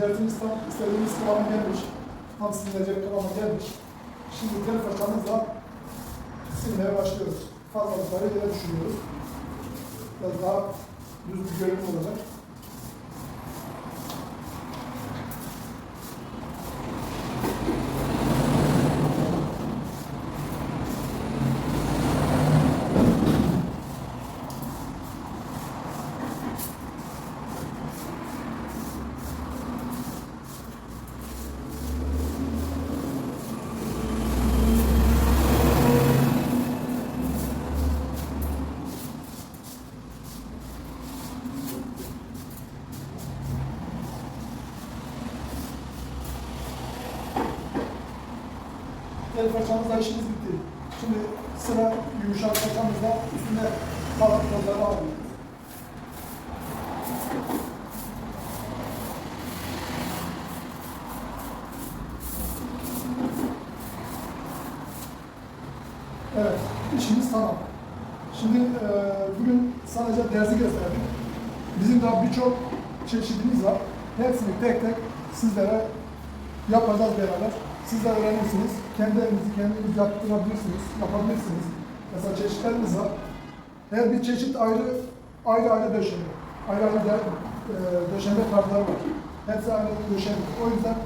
dersimiz tam istediğimiz kıvama gelmiş. Tam silinecek kıvama gelmiş. Şimdi tel fırçamızla silmeye başlıyoruz. Fazlalıkları yere düşürüyoruz. Biraz daha düz bir görünüm olacak. Tel fırçamızla işimiz bitti. Şimdi sıra yumuşak fırçamızla üstüne kalan tozları alıyoruz. Evet, işimiz tamam. Şimdi e, bugün sadece dersi gösterdik. Bizim daha birçok çeşidimiz var. Hepsini tek tek sizlere yapacağız beraber. Siz de öğrenirsiniz. Kendi evinizi kendiniz yaptırabilirsiniz, yapabilirsiniz. Mesela çeşitlerimiz var. Her bir çeşit ayrı ayrı ayrı döşeme. Ayrı ayrı de, e, döşeme tarzları var. Hepsi ayrı döşeme. O yüzden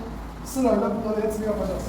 sırayla bunları hepsini yapacağız.